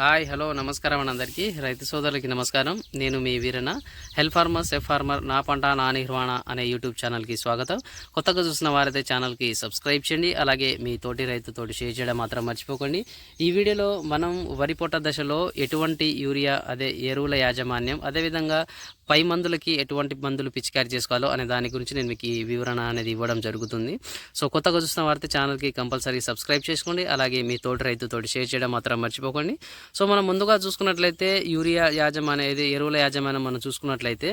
Hi hello నమస్కారం అండి అందరికీ. రైతు సోదరులకి నమస్కారం. నేను మీ Veerana help farmer safe farmer నా పంట నా నిర్వహణ అనే యూట్యూబ్ ఛానల్కి స్వాగతం. కొత్తగా చూసిన వారైతే ఛానల్కి సబ్స్క్రైబ్ చేయండి. అలాగే మీ తోటి రైతుతో షేర్ చేయడం మాత్రం మర్చిపోకండి. ఈ వీడియోలో మనం వరి పొట్ట దశలో ఎటువంటి యూరియా అదే ఎరువుల యాజమాన్యం అదేవిధంగా పై మందులకి ఎటువంటి మందులు పిచికారి చేసుకోవాలో అనే దాని గురించి నేను మీకు ఈ వివరణ అనేది ఇవ్వడం జరుగుతుంది. సో కొత్తగా చూసిన వారైతే ఛానల్కి కంపల్సరీ సబ్స్క్రైబ్ చేసుకోండి. అలాగే మీ తోటి రైతుతో షేర్ చేయడం మాత్రం మర్చిపోకండి. సో మనం ముందుగా చూసుకున్నట్లయితే యూరియా యాజమాన్యం అనేది ఎరువుల యాజమాన్యం మనం చూసుకున్నట్లయితే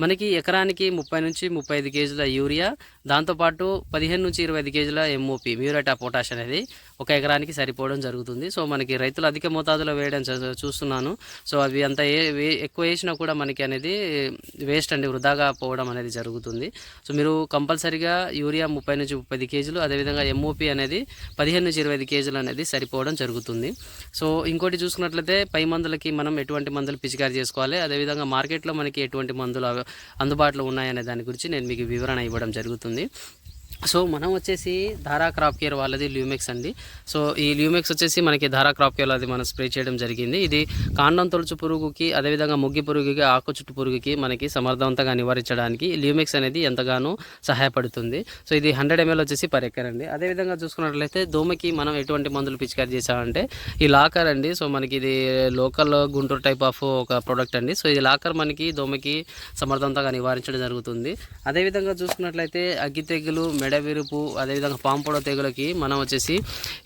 మనకి ఎకరానికి ముప్పై నుంచి ముప్పై ఐదు కేజీల యూరియా దాంతోపాటు పదిహేను నుంచి ఇరవై ఐదు కేజీల ఎంఓపి మ్యూరేటా పొటాష్ అనేది ఒక ఎకరానికి సరిపోవడం జరుగుతుంది. సో మనకి రైతులు అధిక మోతాదులో వేయడం చూస్తున్నాను. సో అవి అంత ఏ వే- ఎక్కువ వేసినా కూడా మనకి అనేది వేస్ట్ అండి వృధాగా పోవడం అనేది జరుగుతుంది. సో మీరు కంపల్సరీగా యూరియా ముప్పై నుంచి ముప్పై ఐదు కేజీలు అదేవిధంగా ఎంఓపి అనేది పదిహేను నుంచి ఇరవై ఐదు కేజీలు అనేది సరిపోవడం జరుగుతుంది. సో ఇంకోటి చూసుకున్నట్లయితే పై మందులకి మనం ఎటువంటి మందులు పిచికారి చేసుకోవాలి? అదేవిధంగా మార్కెట్లో మనకి ఎటువంటి మందులు అవ- అందుబాటులో ఉన్నాయనే దాని గురించి నేను మీకు వివరణ ఇవ్వడం జరుగుతుంది. సో మనం వచ్చేసి ధారా క్రాప్ కేర్ వాళ్ళది ల్యూమెక్స్ అండి. సో ఈ ల్యూమెక్స్ వచ్చేసి మనకి ధారా క్రాప్ కేర్ అది మనం స్ప్రే చేయడం జరిగింది. ఇది కాండం తొలుచు పురుగుకి అదేవిధంగా ముగ్గి పురుగుకి ఆకు చుట్టు పురుగుకి మనకి సమర్థవంతంగా నివారించడానికి ల్యూమెక్స్ అనేది ఎంతగానో సహాయపడుతుంది. సో ఇది హండ్రెడ్ ఎంఎల్ వచ్చేసి పర్ ఎకర్ అండి. అదేవిధంగా చూసుకున్నట్లయితే దోమకి మనం ఎటువంటి మందులు పిచికారి చేసామంటే ఈ లాకర్ అండి. సో మనకి ఇది లోకల్ గుంటూరు టైప్ ఆఫ్ ఒక ప్రోడక్ట్ అండి. సో ఇది లాకర్ మనకి దోమకి సమర్థవంతంగా నివారించడం జరుగుతుంది. అదేవిధంగా చూసుకున్నట్లయితే అగ్గి తెగులు ఎడవిరుపు అదేవిధంగా పాంపొడ తెగులకి మనం వచ్చేసి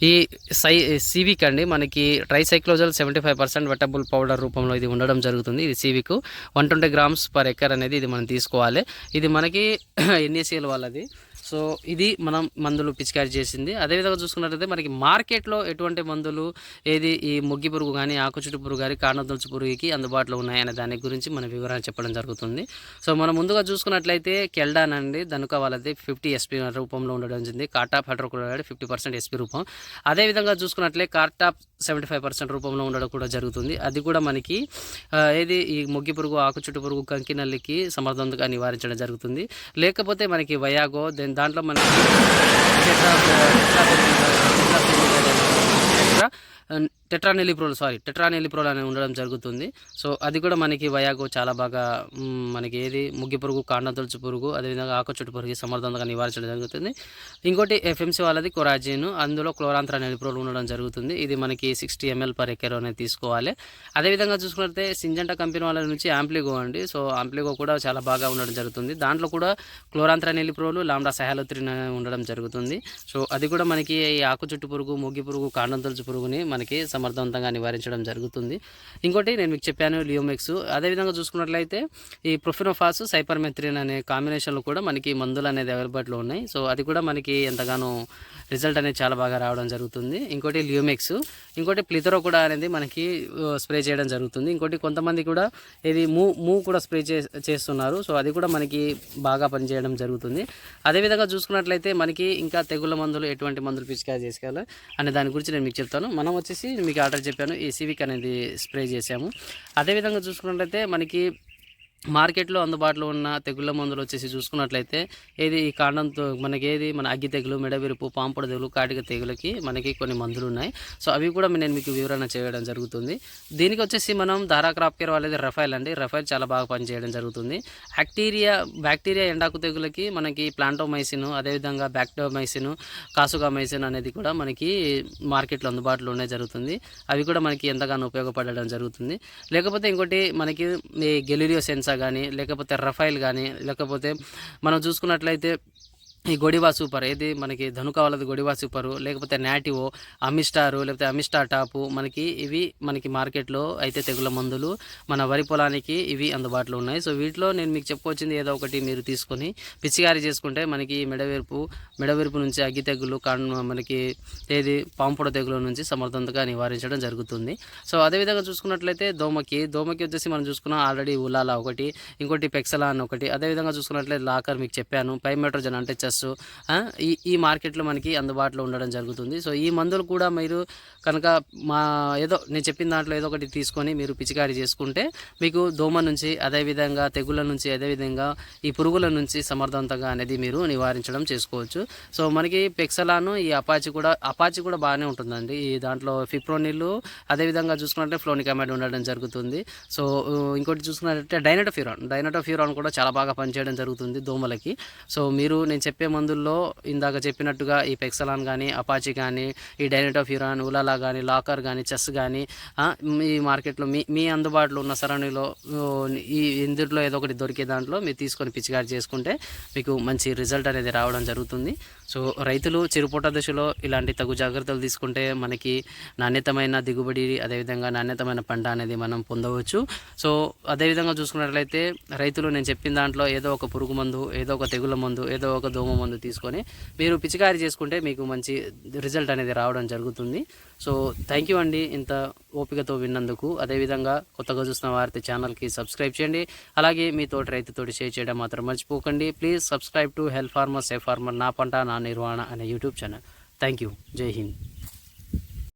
ఈ సై సివిక్ అండి మనకి tricyclazole seventy five percent wettable powder రూపంలో ఇది ఉండడం జరుగుతుంది. ఇది civic one twenty grams per acre అనేది ఇది మనం తీసుకోవాలి. ఇది మనకి ఎన్ఏసీఎల్ వాళ్ళది. సో ఇది మనం మందులు పిచికారి చేసింది. అదేవిధంగా చూసుకున్నట్లయితే మనకి మార్కెట్లో ఎటువంటి మందులు ఏది ఈ మొగ్గి పురుగు కానీ ఆకుచుట్టు పురుగు కానీ కాణదొలుచు పురుగుకి అందుబాటులో ఉన్నాయనే దాని గురించి మన వివరాలు చెప్పడం జరుగుతుంది. సో మనం ముందుగా చూసుకున్నట్లయితే కెల్డాన్ అండి. దనుక వాళ్ళది ఫిఫ్టీ ఎస్పీ రూపంలో ఉండడం జరిగింది. Cartap hydrochloride fifty percent SP రూపం. అదేవిధంగా చూసుకున్నట్లే కార్టాప్ సెవెంటీ ఫైవ్ పర్సెంట్ రూపంలో ఉండడం కూడా జరుగుతుంది. అది కూడా మనకి ఏది ఈ మొగ్గి పురుగు ఆకుచుట్టు పురుగు కంకి నల్లికి సమర్థవంతంగా నివారించడం జరుగుతుంది. లేకపోతే మనకి వయాగో దెన్ దాంట్లో మనకి ఎట్లా ఎట్లా టెట్రానెలిప్రోల్ సారీ టెట్రానెలిప్రోల్ అనేది ఉండడం జరుగుతుంది. సో అది కూడా మనకి వయాగో చాలా బాగా మనకి ఏది ముగ్గి పురుగు కాండతొలుచు పురుగు అదేవిధంగా ఆకుచుట్టు పురుగు సమర్థవంతంగా నివారించడం జరుగుతుంది. ఇంకోటి ఎఫ్ఎంసీ వాళ్ళది కొరాజిన్ అందులో క్లోరాంత్రా నెలిప్రోల్ ఉండడం జరుగుతుంది. ఇది మనకి సిక్స్టీ ఎంఎల్ పర్ ఎకర్ అనేది తీసుకోవాలి. అదేవిధంగా చూసుకున్నట్లయితే సింజంట కంపెనీ వాళ్ళ నుంచి ఆంప్లిగో అండి. సో ఆంప్లిగో కూడా చాలా బాగా ఉండడం జరుగుతుంది. దాంట్లో కూడా క్లోరాంత్రా నెలిప్రోలు లాండా సహాలత్రిన్ ఉండడం జరుగుతుంది. సో అది కూడా మనకి ఈ ఆకు చుట్టు పురుగు ముగ్గి పురుగు కాండం తొలుచు పురుగుని మనకి సమర్థవంతంగా నివారించడం జరుగుతుంది. ఇంకోటి నేను మీకు చెప్పాను లియోమెక్స్. అదేవిధంగా చూసుకున్నట్లయితే ఈ ప్రొఫినోఫాస్ సైపర్మెత్రిన్ అనే కాంబినేషన్లో కూడా మనకి మందులు అనేది అవైలబుల్లో ఉన్నాయి. సో అది కూడా మనకి ఎంతగానో రిజల్ట్ అనేది చాలా బాగా రావడం జరుగుతుంది. ఇంకోటి లియోమెక్స్. ఇంకోటి ప్లితరో కూడా అనేది మనకి స్ప్రే చేయడం జరుగుతుంది. ఇంకోటి కొంతమంది కూడా ఇది మూ మూ కూడా స్ప్రే చే చేస్తున్నారు. సో అది కూడా మనకి బాగా పనిచేయడం జరుగుతుంది. అదేవిధంగా చూసుకున్నట్లయితే మనకి ఇంకా తెగుళ్ళ మందులు ఎటువంటి మందులు పిచికారి చేసుకోవాలి అనే దాని గురించి నేను మీకు చెప్తాను. మనం వచ్చేసి మీకు ఆర్డర్ చెప్పాను ఈ సివిక్ అనేది స్ప్రే చేసాము అదేవిధంగా చూసుకున్నట్లయితే మనకి మార్కెట్లో అందుబాటులో ఉన్న తెగుళ్ళ మందులు వచ్చేసి చూసుకున్నట్లయితే ఏది ఈ కాండంతో మనకి ఏది మన అగ్గి తెగులు మెడవిరుపు పాంపుడు తెగులు కాటిక తెగులకి మనకి కొన్ని మందులు ఉన్నాయి. సో అవి కూడా నేను మీకు వివరణ చేయడం జరుగుతుంది. దీనికి వచ్చేసి మనం ధారా క్రాప్ కేర్ వాళ్ళది రఫైల్ అండి. రఫైల్ చాలా బాగా పనిచేయడం జరుగుతుంది. బ్యాక్టీరియా బ్యాక్టీరియా ఎండాకు తెగులకి మనకి ప్లాంటోమైసిన్ అదేవిధంగా బ్యాక్టోమైసిన్ కాసుగామైసిన్ అనేది కూడా మనకి మార్కెట్లో అందుబాటులో ఉండే జరుగుతుంది. అవి కూడా మనకి ఎంతగానో ఉపయోగపడడం జరుగుతుంది. లేకపోతే ఇంకోటి మనకి ఈ సెన్సార్ కానీ లేకపోతే రఫైల్ కానీ లేకపోతే మనం చూసుకున్నట్లయితే ఈ గొడివా సూపర్. ఏది మనకి ధనుక వాళ్ళది గొడివా సూపరు లేకపోతే నాటివో అమిస్టారు లేకపోతే అమిస్టా టాపు మనకి ఇవి మనకి మార్కెట్లో అయితే తెగుల మందులు మన వరి పొలానికి ఇవి అందుబాటులో ఉన్నాయి. సో వీటిలో నేను మీకు చెప్పుకొచ్చింది ఏదో ఒకటి మీరు తీసుకొని పిచికారీ చేసుకుంటే మనకి మెడవేర్పు మెడవేర్పు నుంచి అగ్గి తెగులు మనకి ఏది పాంపుడ తెగుల నుంచి సమర్థవంతంగా నివారించడం జరుగుతుంది. సో అదేవిధంగా చూసుకున్నట్లయితే దోమకి దోమకి వచ్చేసి మనం చూసుకున్నాం ఆల్రెడీ ఉలాలా ఒకటి ఇంకోటి పెక్సలా అని ఒకటి అదేవిధంగా చూసుకున్నట్లయితే లాకర్ మీకు చెప్పాను పైమెట్రోజన్ అంటే చెస్ ప్లస్ ఈ ఈ మార్కెట్లో మనకి అందుబాటులో ఉండడం జరుగుతుంది. సో ఈ మందులు కూడా మీరు కనుక మా ఏదో నేను చెప్పిన దాంట్లో ఏదో ఒకటి తీసుకొని మీరు పిచికారి చేసుకుంటే మీకు దోమ నుంచి అదేవిధంగా తెగుళ్ళ నుంచి అదేవిధంగా ఈ పురుగుల నుంచి సమర్థవంతంగా అనేది మీరు నివారించడం చేసుకోవచ్చు. సో మనకి పెక్సలాను ఈ అపాచి కూడా అపాచి కూడా బాగానే ఉంటుందండి. ఈ దాంట్లో ఫిప్రోనిల్ అదేవిధంగా చూసుకున్నట్టే ఫ్లోనికామైడ్ ఉండడం జరుగుతుంది. సో ఇంకోటి చూసుకున్నట్లయితే డైనటోఫ్యూరాన్ డైనటోఫ్యూరాన్ కూడా చాలా బాగా పనిచేయడం జరుగుతుంది దోమలకి. సో మీరు నేను చెప్పే మందుల్లో ఇందాక చెప్పినట్టుగా ఈ పెక్సలాన్ కానీ అపాచి కానీ ఈ డైనటోఫ్యూరాన్ ఉలాలా కానీ లాకర్ కానీ చెస్ కానీ మీ మార్కెట్లో మీ మీ అందుబాటులో ఉన్న సరౌండింగ్లో ఈ ఇందులో ఏదో ఒకటి దొరికే దాంట్లో మీరు తీసుకొని పిచికారి చేసుకుంటే మీకు మంచి రిజల్ట్ అనేది రావడం జరుగుతుంది. సో రైతులు చిరుపూట దశలో ఇలాంటి తగు జాగ్రత్తలు తీసుకుంటే మనకి నాణ్యతమైన దిగుబడి అదేవిధంగా నాణ్యతమైన పంట అనేది మనం పొందవచ్చు. సో అదేవిధంగా చూసుకున్నట్లయితే రైతులు నేను చెప్పిన దాంట్లో ఏదో ఒక పురుగు మందు ఏదో ఒక తెగుల మందు ఏదో ఒక దోమ మందు తీసుకొని మీరు పిచికారి చేసుకుంటే మీకు మంచి రిజల్ట్ అనేది రావడం జరుగుతుంది. సో థ్యాంక్ యూ అండి ఇంత ఓపికతో విన్నందుకు. అదేవిధంగా కొత్తగా చూసిన వారితే ఛానల్కి సబ్స్క్రైబ్ చేయండి. అలాగే మీ తోటి రైతుతోటి షేర్ చేయడం మాత్రం మర్చిపోకండి. Please subscribe to help farmer safe farmer నా పంట నా నిర్వహణ అనే యూట్యూబ్ ఛానల్. థ్యాంక్ యూ జై హింద్.